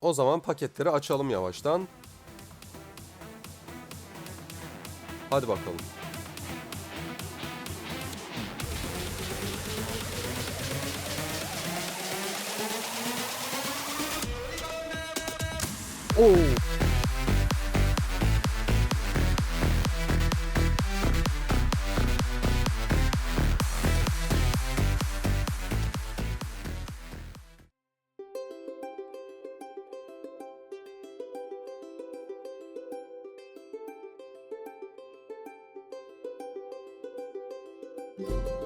O zaman paketleri açalım yavaştan. Hadi bakalım. Oo.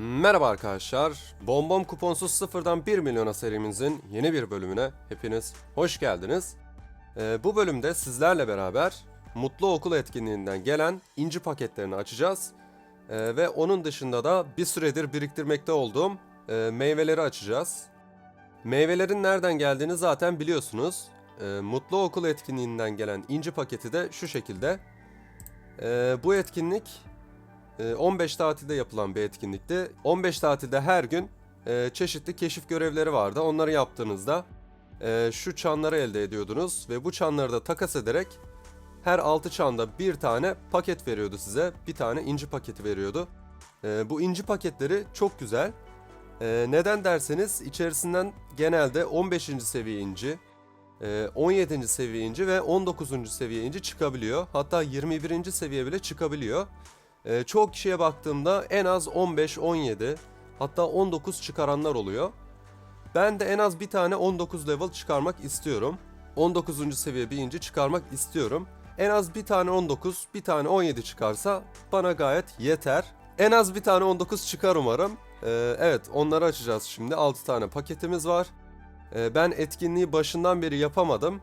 Merhaba arkadaşlar. Bonbon kuponsuz sıfırdan 1 milyona serimizin yeni bir bölümüne hepiniz hoş geldiniz. Ee, bu bölümde sizlerle beraber Mutlu Okul etkinliğinden gelen inci paketlerini açacağız. Ee, ve onun dışında da bir süredir biriktirmekte olduğum e, meyveleri açacağız. Meyvelerin nereden geldiğini zaten biliyorsunuz. Ee, Mutlu Okul etkinliğinden gelen inci paketi de şu şekilde. Ee, bu etkinlik 15 tatilde yapılan bir etkinlikti. 15 tatilde her gün e, çeşitli keşif görevleri vardı. Onları yaptığınızda e, şu çanları elde ediyordunuz ve bu çanları da takas ederek her 6 çanda bir tane paket veriyordu size. Bir tane inci paketi veriyordu. E, bu inci paketleri çok güzel. Neden derseniz içerisinden genelde 15. seviye inci, e, 17. seviye inci ve 19. seviye inci çıkabiliyor. Hatta 21. seviye bile çıkabiliyor. Ee, çoğu kişiye baktığımda en az 15, 17 hatta 19 çıkaranlar oluyor. Ben de en az bir tane 19 level çıkarmak istiyorum. 19. seviye bir inci çıkarmak istiyorum. En az bir tane 19, bir tane 17 çıkarsa bana gayet yeter. En az bir tane 19 çıkar umarım. Ee, evet onları açacağız şimdi. 6 tane paketimiz var. Ee, ben etkinliği başından beri yapamadım.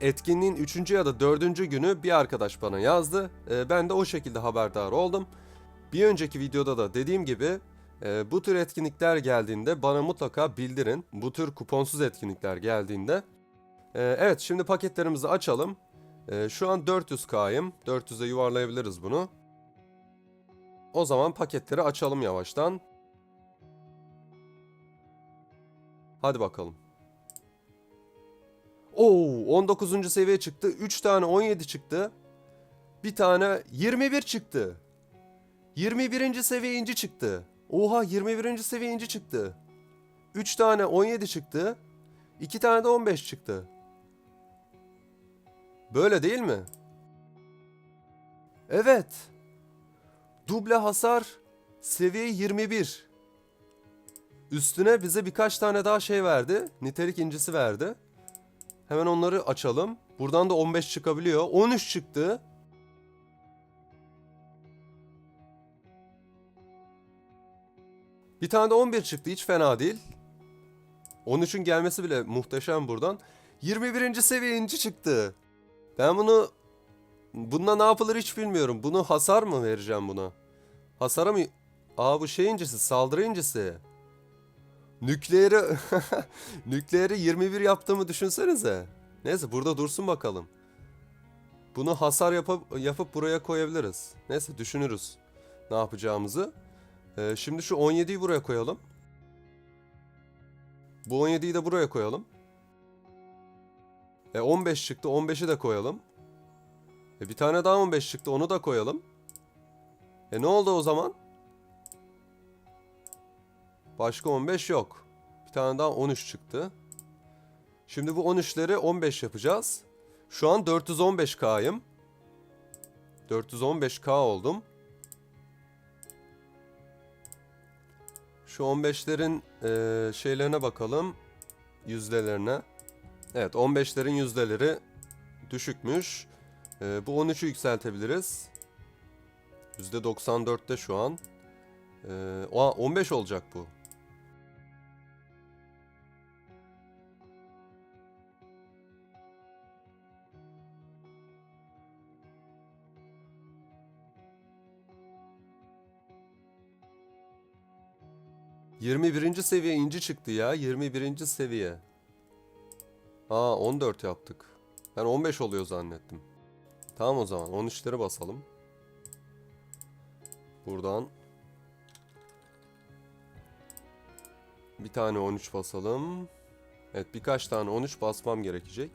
Etkinliğin 3. ya da 4. günü bir arkadaş bana yazdı. Ee, ben de o şekilde haberdar oldum. Bir önceki videoda da dediğim gibi e, bu tür etkinlikler geldiğinde bana mutlaka bildirin. Bu tür kuponsuz etkinlikler geldiğinde. Ee, evet şimdi paketlerimizi açalım. Ee, şu an 400k'yım. 400'e yuvarlayabiliriz bunu. O zaman paketleri açalım yavaştan. Hadi bakalım. Oo 19. seviye çıktı. 3 tane 17 çıktı. Bir tane 21 çıktı. 21. seviye inci çıktı. Oha 21. seviye inci çıktı. 3 tane 17 çıktı. 2 tane de 15 çıktı. Böyle değil mi? Evet. Duble hasar seviye 21. Üstüne bize birkaç tane daha şey verdi. Nitelik incisi verdi. Hemen onları açalım. Buradan da 15 çıkabiliyor. 13 çıktı. Bir tane de 11 çıktı. Hiç fena değil. 13'ün gelmesi bile muhteşem buradan. 21. seviye inci çıktı. Ben bunu bununla ne yapılır hiç bilmiyorum. Bunu hasar mı vereceğim buna? Hasara mı? Aa bu şey incisi, saldırı incisi. Nükleeri nükleeri 21 yaptığımı düşünsenize. Neyse burada dursun bakalım. Bunu hasar yapıp yapıp buraya koyabiliriz. Neyse düşünürüz ne yapacağımızı. Ee, şimdi şu 17'yi buraya koyalım. Bu 17'yi de buraya koyalım. E 15 çıktı. 15'i de koyalım. E bir tane daha 15 çıktı. Onu da koyalım. E ne oldu o zaman? Başka 15 yok. Bir tane daha 13 çıktı. Şimdi bu 13'leri 15 yapacağız. Şu an 415K'yım. 415K oldum. Şu 15'lerin eee, şeylerine bakalım. Yüzdelerine. Evet 15'lerin yüzdeleri düşükmüş. Eee, bu 13'ü yükseltebiliriz. %94'te şu an. O 15 olacak bu. Yirmi birinci seviye inci çıktı ya. 21. seviye. Aa 14 yaptık. Ben 15 oluyor zannettim. Tamam o zaman 13'leri basalım. Buradan bir tane 13 basalım. Evet birkaç tane 13 basmam gerekecek.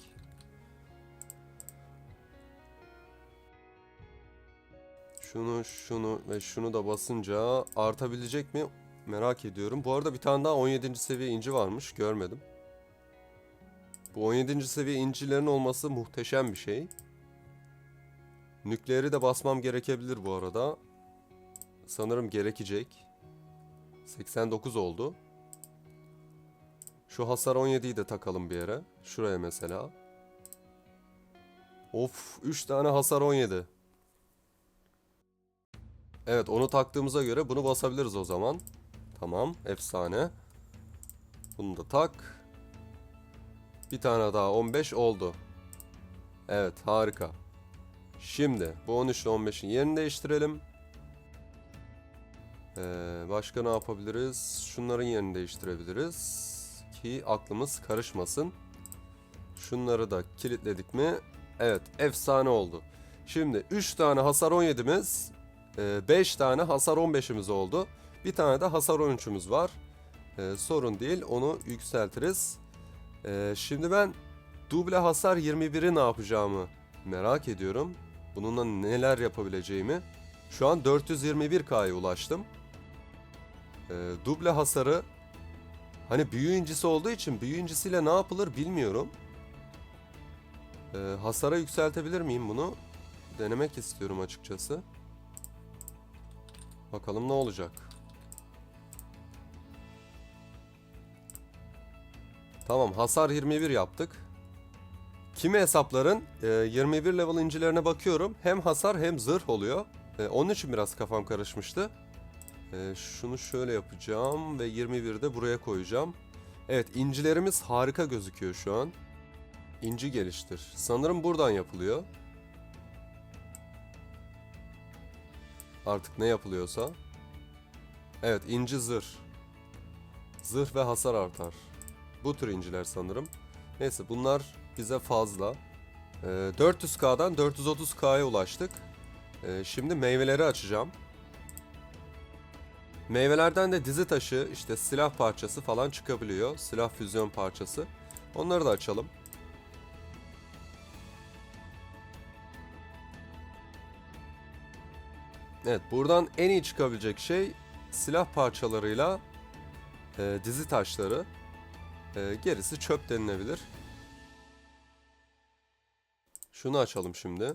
Şunu, şunu ve şunu da basınca artabilecek mi? Merak ediyorum. Bu arada bir tane daha 17. seviye inci varmış. Görmedim. Bu 17. seviye incilerin olması muhteşem bir şey. Nükleeri de basmam gerekebilir bu arada. Sanırım gerekecek. 89 oldu. Şu hasar 17'yi de takalım bir yere. Şuraya mesela. Of 3 tane hasar 17. Evet onu taktığımıza göre bunu basabiliriz o zaman. Tamam efsane. Bunu da tak. Bir tane daha 15 oldu. Evet harika. Şimdi bu 13 ile 15'in yerini değiştirelim. Ee, başka ne yapabiliriz? Şunların yerini değiştirebiliriz. Ki aklımız karışmasın. Şunları da kilitledik mi? Evet efsane oldu. Şimdi 3 tane hasar 17'miz. 5 tane hasar 15'imiz oldu. Bir tane de hasar 13'ümüz var. Ee, sorun değil onu yükseltiriz. Ee, şimdi ben duble hasar 21'i ne yapacağımı merak ediyorum. Bununla neler yapabileceğimi. Şu an 421K'ya ulaştım. Ee, duble hasarı hani büyü incisi olduğu için büyü incisiyle ne yapılır bilmiyorum. Ee, hasara yükseltebilir miyim bunu? Denemek istiyorum açıkçası. Bakalım ne olacak. Tamam hasar 21 yaptık. Kimi hesapların e, 21 level incilerine bakıyorum. Hem hasar hem zırh oluyor. E, onun için biraz kafam karışmıştı. E, şunu şöyle yapacağım ve 21'de de buraya koyacağım. Evet incilerimiz harika gözüküyor şu an. İnci geliştir. Sanırım buradan yapılıyor. Artık ne yapılıyorsa. Evet inci zırh. Zırh ve hasar artar. Bu tür inciler sanırım. Neyse bunlar bize fazla. Ee, 400k'dan 430k'ya ulaştık. Ee, şimdi meyveleri açacağım. Meyvelerden de dizi taşı, işte silah parçası falan çıkabiliyor. Silah füzyon parçası. Onları da açalım. Evet, buradan en iyi çıkabilecek şey silah parçalarıyla e, dizi taşları. E, gerisi çöp denilebilir. Şunu açalım şimdi.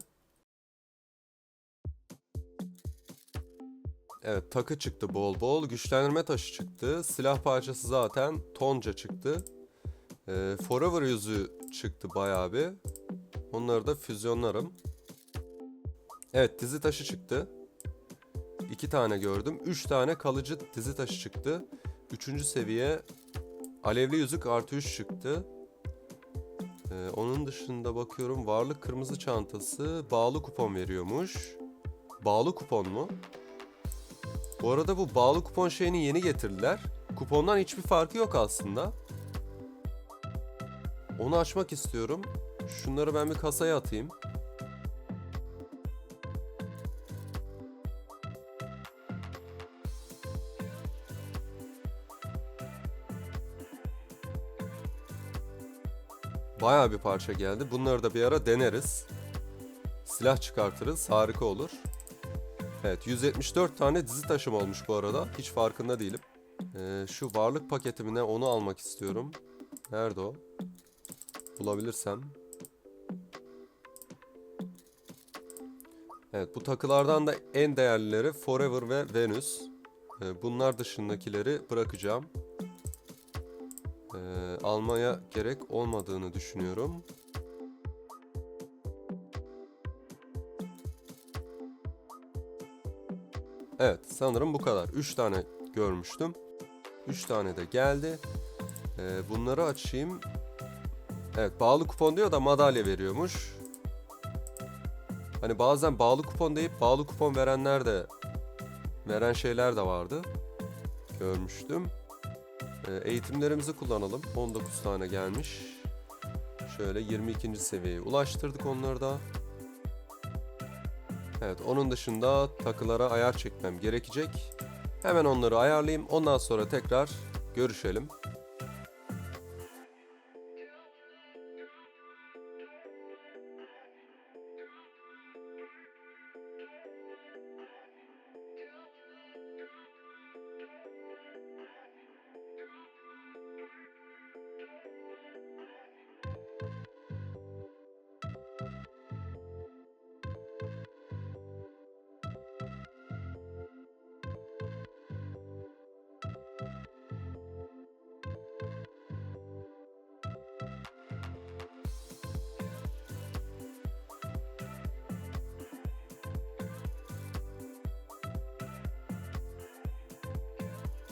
Evet takı çıktı bol bol. Güçlendirme taşı çıktı. Silah parçası zaten tonca çıktı. Ee, Forever yüzü çıktı bayağı bir. Onları da füzyonlarım. Evet dizi taşı çıktı. İki tane gördüm. Üç tane kalıcı dizi taşı çıktı. Üçüncü seviye alevli yüzük artı 3 çıktı. Ee, onun dışında bakıyorum varlık kırmızı çantası bağlı kupon veriyormuş. Bağlı kupon mu? Bu arada bu bağlı kupon şeyini yeni getirdiler. Kupondan hiçbir farkı yok aslında. Onu açmak istiyorum. Şunları ben bir kasaya atayım. Bayağı bir parça geldi. Bunları da bir ara deneriz. Silah çıkartırız. Harika olur. Evet 174 tane dizi taşım olmuş bu arada. Hiç farkında değilim. Ee, şu varlık paketimine onu almak istiyorum. Nerede o? Bulabilirsem. Evet bu takılardan da en değerlileri Forever ve Venus. Ee, bunlar dışındakileri bırakacağım. Ee, almaya gerek olmadığını düşünüyorum. Evet sanırım bu kadar. 3 tane görmüştüm. 3 tane de geldi. Ee, bunları açayım. Evet bağlı kupon diyor da madalya veriyormuş. Hani bazen bağlı kupon deyip bağlı kupon verenler de veren şeyler de vardı. Görmüştüm. Ee, eğitimlerimizi kullanalım. 19 tane gelmiş. Şöyle 22. seviyeye ulaştırdık onları da. Evet onun dışında takılara ayar çekmem gerekecek. Hemen onları ayarlayayım. Ondan sonra tekrar görüşelim.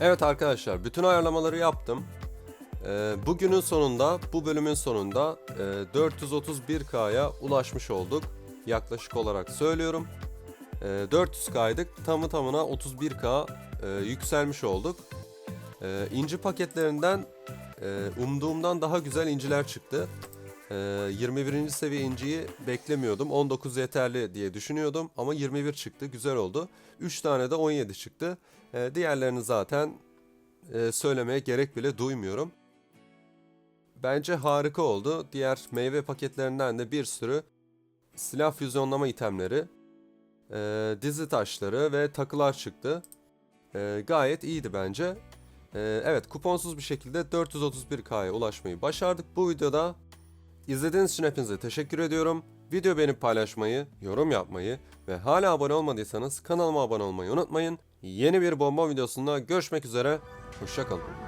Evet arkadaşlar bütün ayarlamaları yaptım. Ee, bugünün sonunda bu bölümün sonunda e, 431K'ya ulaşmış olduk. Yaklaşık olarak söylüyorum. E, 400K'ydık tamı tamına 31K e, yükselmiş olduk. E, inci paketlerinden e, umduğumdan daha güzel inciler çıktı. E, 21. seviye inciyi beklemiyordum. 19 yeterli diye düşünüyordum ama 21 çıktı. Güzel oldu. 3 tane de 17 çıktı. E, diğerlerini zaten e, söylemeye gerek bile duymuyorum. Bence harika oldu. Diğer meyve paketlerinden de bir sürü silah füzyonlama itemleri, e, dizi taşları ve takılar çıktı. E, gayet iyiydi bence. Evet kuponsuz bir şekilde 431K'ya ulaşmayı başardık. Bu videoda izlediğiniz için hepinize teşekkür ediyorum. Video beğenip paylaşmayı, yorum yapmayı ve hala abone olmadıysanız kanalıma abone olmayı unutmayın. yeni bir bomba videosunda görüşmek üzere. Hoşçakalın.